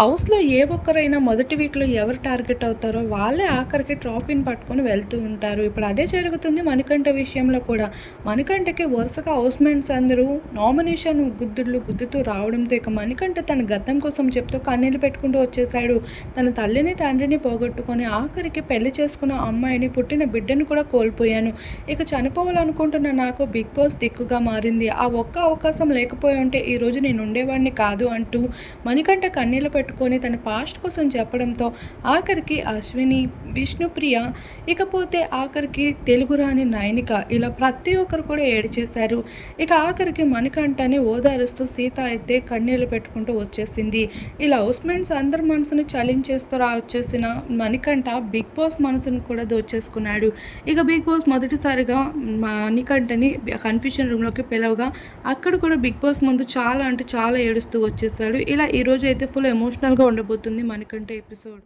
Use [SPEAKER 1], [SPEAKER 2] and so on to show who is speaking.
[SPEAKER 1] హౌస్లో ఏ ఒక్కరైనా మొదటి వీక్లో ఎవరు టార్గెట్ అవుతారో వాళ్ళే ఆఖరికి ట్రాఫీని పట్టుకొని వెళ్తూ ఉంటారు. ఇప్పుడు అదే జరుగుతుంది మణికంఠ విషయంలో కూడా. మణికంఠకి వరుసగా హౌస్మెంట్స్ అందరూ నామినేషన్ గుద్దుళ్ళు గుద్దుతూ రావడంతో ఇక మణికంఠ తన గతం కోసం చెప్తూ కన్నీళ్ళు పెట్టుకుంటూ వచ్చేసాడు తన తల్లిని తండ్రిని పోగొట్టుకొని ఆఖరికి పెళ్ళి చేసుకున్న అమ్మాయిని పుట్టిన బిడ్డను కూడా కోల్పోయాను. ఇక చనిపోవాలనుకుంటున్న నాకు బిగ్ బాస్ దిక్కుగా మారింది. ఆ ఒక్క అవకాశం లేకపోయి ఉంటే ఈరోజు నేను ఉండేవాడిని కాదు అంటూ మణికంఠ కన్నీళ్ళు పెట్టుకొని తన పాస్ట్ కోసం చెప్పడంతో ఆఖరికి అశ్విని విష్ణుప్రియ ఇకపోతే ఆఖరికి తెలుగు రాని నయనిక ఇలా ప్రతి ఒక్కరు కూడా ఏడిచేశారు ఇక ఆఖరికి మణికంఠని ఓదారుస్తూ సీత అయితే కన్నీళ్ళు పెట్టుకుంటూ వచ్చేసింది. ఇలా హౌస్మెంట్స్ అందరి మనసును చలించేస్తూ రా వచ్చేసిన మణికంఠ బిగ్ బాస్ మనసును కూడా దోచేసుకున్నాడు. ఇక బిగ్ బాస్ మొదటిసారిగా మణికంఠని కన్ఫ్యూషన్ రూమ్లోకి పిలవగా అక్కడ కూడా బిగ్ బాస్ ముందు చాలా అంటే చాలా ఏడుస్తూ వచ్చేసాడు ఇలా ఈరోజు అయితే ఫుల్ ఎమోషనల్గా ఉండబోతుంది మనకంటే ఎపిసోడ్.